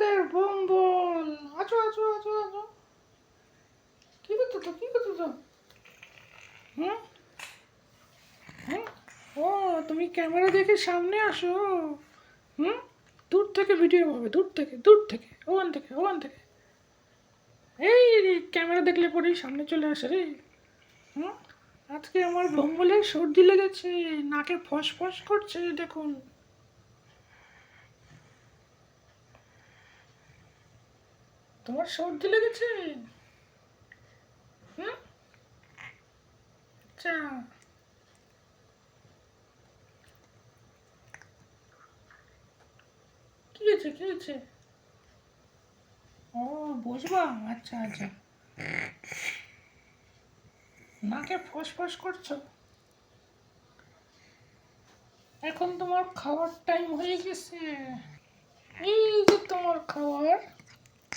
আমাদের বোম্বল আছো আছো আছো আছো। কি করছ তো? কি করছ তো? হুম? হুম? ও, তুমি ক্যামেরা দেখে সামনে আসো। হুম? দূর থেকে ভিডিও হবে, দূর থেকে দূর থেকে, ওখান থেকে ওখান থেকে। এই ক্যামেরা দেখলে পরেই সামনে চলে আসে রে। হুম? আজকে আমার ভম্বলের সর্দি লেগেছে, নাকে ফস ফস করছে, দেখুন। তোমার সর্দি লেগেছে? আচ্ছা। কি হয়েছে কি হয়েছে? ও, বসবা? আচ্ছা আচ্ছা। নাকে ফস ফস করছ? এখন তোমার খাওয়ার টাইম হয়ে গেছে। এই যে তোমার খাবার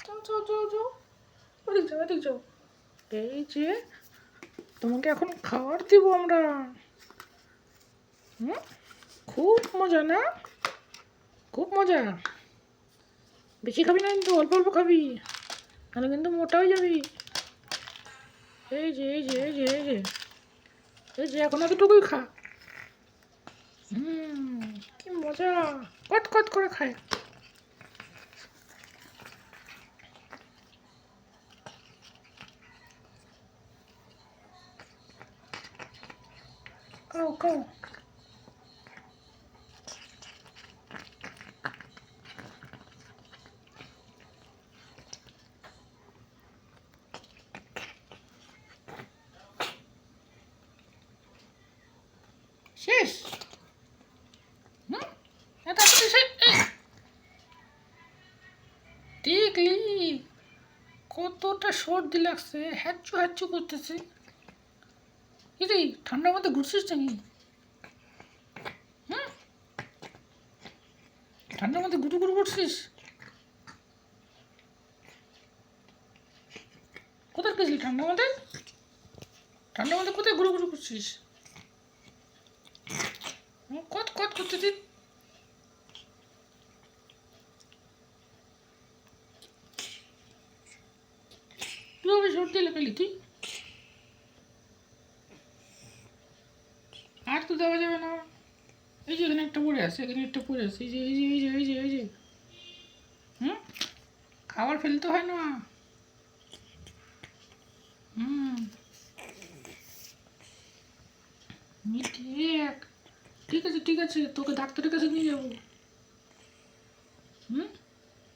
যাও যাও যাও। এই যে, তোমাকে এখন খাবার দিব আমরা। হুম? খুব মজা, না? খুব মজা। বেশি খাবি না কিন্তু, অল্প অল্প খাবি। তাহলে কিন্তু মোটা হয়ে যাবি। এই যে এই যে এই যে এই যে। এই যে, এখন এতটুকুই খা। হুম, কি মজা। কট কট করে খায়। খাও খাও শেষ এটা। দেখলি কতটা সর্দি লাগছে হ্যাচু হ্যাচু করতেছে। কি রে ঠান্ডার মধ্যে ঘুরছিস নাকি? ঠান্ডার মধ্যে গুটু গুটু করছিস? কোথায় গেছিলি ঠান্ডার মধ্যে? ঠান্ডার মধ্যে কোথায় গুরু গুরু করছিস? কত কত করতেছিস কীভাবে সর্দি লাগালি, তুই আর তো দেওয়া যাবে না। এই যে এখানে একটা পড়ে আছে, এখানে একটা পড়ে আছে, এই যে এই যে এই যে এই যে এই যে। হুম? খাবার ফেলতে হয় না। হুম। ঠিক আছে ঠিক আছে, তোকে ডাক্তারের কাছে নিয়ে যাব। হুম?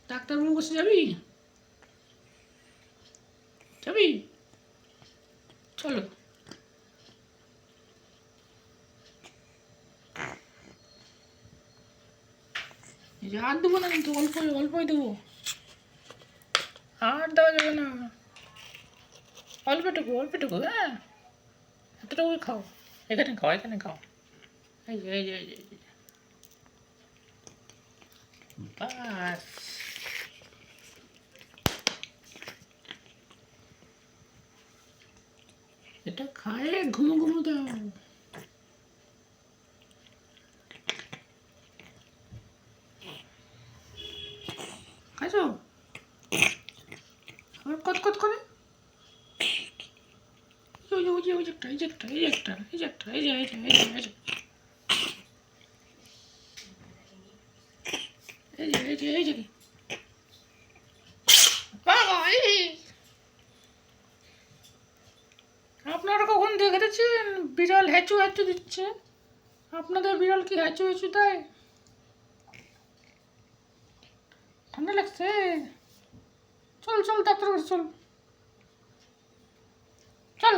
ডাক্তারবাবুর কাছে যাবি? যাবি? চলো। আর দেবো না, কিন্তু অল্প অল্পই দেবো। আর দেওয়া যাবে না। অল্পটুকু অল্পটুকু হ্যাঁ। এতটুকুই খাও। এখানে খাও এখানে খাও। এই যে এই যে এই যে। বাস। এটা খায় ঘুমো ঘুমো দাও। খাইছো? কত কত করে? এই যে একটা, এই আপনারা কখন দেখেছেন? বিড়াল হ্যাচু হ্যাচু দিচ্ছে। আপনাদের বিড়াল কি হ্যাচু হ্যাচু দেয়? ঠান্ডা লাগছে। চল চল ডাক্তার চল। চল।